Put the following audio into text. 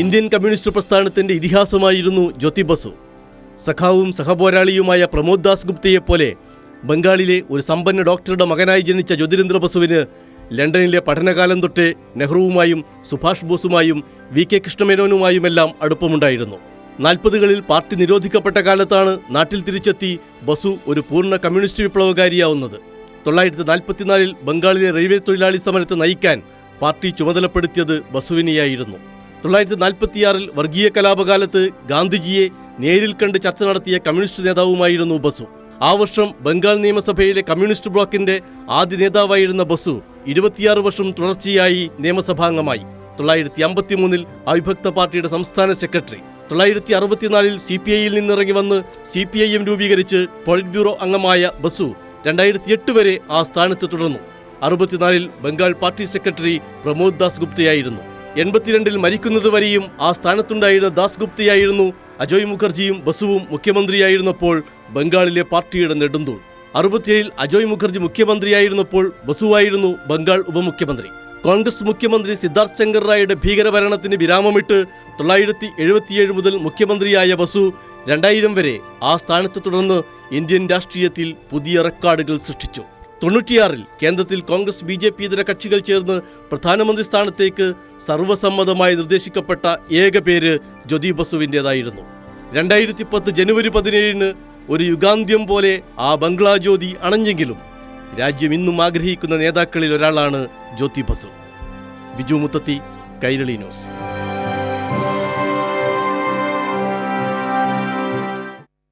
Indian communist പ്രസ്ഥാനത്തിന്റെ ഇതിഹാസമായിരുന്നു ജ്യോതി ബസു. സഖാവും സഹപോരാളിയുമായ പ്രമോദ് ദാസ് ഗുപ്തയെപ്പോലെ ബംഗാളിലെ ഒരു സമ്പന്ന ഡോക്ടറുടെ മകനായി ജനിച്ച ജ്യോതിരേന്ദ്ര ബസുവിന് ലണ്ടനിലെ പഠനകാലം തൊട്ട് നെഹ്റുവുമായും സുഭാഷ് ബോസുമായും വി കെ കൃഷ്ണമേനോനുമായുമെല്ലാം അടുപ്പമുണ്ടായിരുന്നു. നാൽപ്പതുകളിൽ പാർട്ടി നിരോധിക്കപ്പെട്ട കാലത്താണ് നാട്ടിൽ തിരിച്ചെത്തി ബസു ഒരു പൂർണ കമ്മ്യൂണിസ്റ്റ് വിപ്ലവകാരിയാവുന്നത്. തൊള്ളായിരത്തി നാൽപ്പത്തിനാലിൽ ബംഗാളിലെ റെയിൽവേ തൊഴിലാളി സമരത്തെ നയിക്കാൻ പാർട്ടി ചുമതലപ്പെടുത്തിയത് ബസുവിനെയായിരുന്നു. തൊള്ളായിരത്തി നാൽപ്പത്തിയാറിൽ വർഗീയ കലാപകാലത്ത് ഗാന്ധിജിയെ നേരിൽ കണ്ട് ചർച്ച നടത്തിയ കമ്മ്യൂണിസ്റ്റ് നേതാവുമായിരുന്നു ബസു. ആ വർഷം ബംഗാൾ നിയമസഭയിലെ കമ്മ്യൂണിസ്റ്റ് ബ്ലോക്കിന്റെ ആദ്യ നേതാവായിരുന്ന ബസു ഇരുപത്തിയാറ് വർഷം തുടർച്ചയായി നിയമസഭാംഗമായി. തൊള്ളായിരത്തി അമ്പത്തിമൂന്നിൽ അവിഭക്ത പാർട്ടിയുടെ സംസ്ഥാന സെക്രട്ടറി. തൊള്ളായിരത്തി അറുപത്തിനാലിൽ സി പി ഐയിൽ നിന്നിറങ്ങി വന്ന് സി പി ഐ എം രൂപീകരിച്ച് പോളിറ്റ് ബ്യൂറോ അംഗമായ ബസു രണ്ടായിരത്തി എട്ട് വരെ ആ സ്ഥാനത്ത് തുടർന്നു. അറുപത്തിനാലിൽ ബംഗാൾ പാർട്ടി സെക്രട്ടറി പ്രമോദ് ദാസ് ഗുപ്തയായിരുന്നു. എൺപത്തിരണ്ടിൽ മരിക്കുന്നതുവരെയും ആ സ്ഥാനത്തുണ്ടായിരുന്ന ദാസ്ഗുപ്തിയായിരുന്നു അജോയ് മുഖർജിയും ബസുവും മുഖ്യമന്ത്രിയായിരുന്നപ്പോൾ ബംഗാളിലെ പാർട്ടിയുടെ നെടുന്തൂൺ. അറുപത്തിയേഴിൽ അജോയ് മുഖർജി മുഖ്യമന്ത്രിയായിരുന്നപ്പോൾ ബസുവായിരുന്നു ബംഗാൾ ഉപമുഖ്യമന്ത്രി. കോൺഗ്രസ് മുഖ്യമന്ത്രി സിദ്ധാർത്ഥ് ശങ്കർ റായുടെ ഭീകരഭരണത്തിന് വിരാമമിട്ട് തൊള്ളായിരത്തി എഴുപത്തിയേഴ് മുതൽ മുഖ്യമന്ത്രിയായ ബസു രണ്ടായിരം വരെ ആ സ്ഥാനത്ത് തുടർന്ന് ഇന്ത്യൻ രാഷ്ട്രീയത്തിൽ പുതിയ റെക്കോർഡുകൾ സൃഷ്ടിച്ചു. തൊണ്ണൂറ്റിയാറിൽ കേന്ദ്രത്തിൽ കോൺഗ്രസ് ബി ജെ പി ഇതര കക്ഷികൾ ചേർന്ന് പ്രധാനമന്ത്രി സ്ഥാനത്തേക്ക് സർവസമ്മതമായി നിർദ്ദേശിക്കപ്പെട്ട ഏക പേര് ജ്യോതി ബസുവിന്റെതായിരുന്നു. രണ്ടായിരത്തി പത്ത് ജനുവരി പതിനേഴിന് ഒരു യുഗാന്ത്യം പോലെ ആ ബംഗ്ലാ ജ്യോതി അണഞ്ഞെങ്കിലും രാജ്യം ഇന്നും ആഗ്രഹിക്കുന്ന നേതാക്കളിൽ ഒരാളാണ് ജ്യോതി ബസു. ബിജു മുത്തത്തി കൈരളി ന്യൂസ്.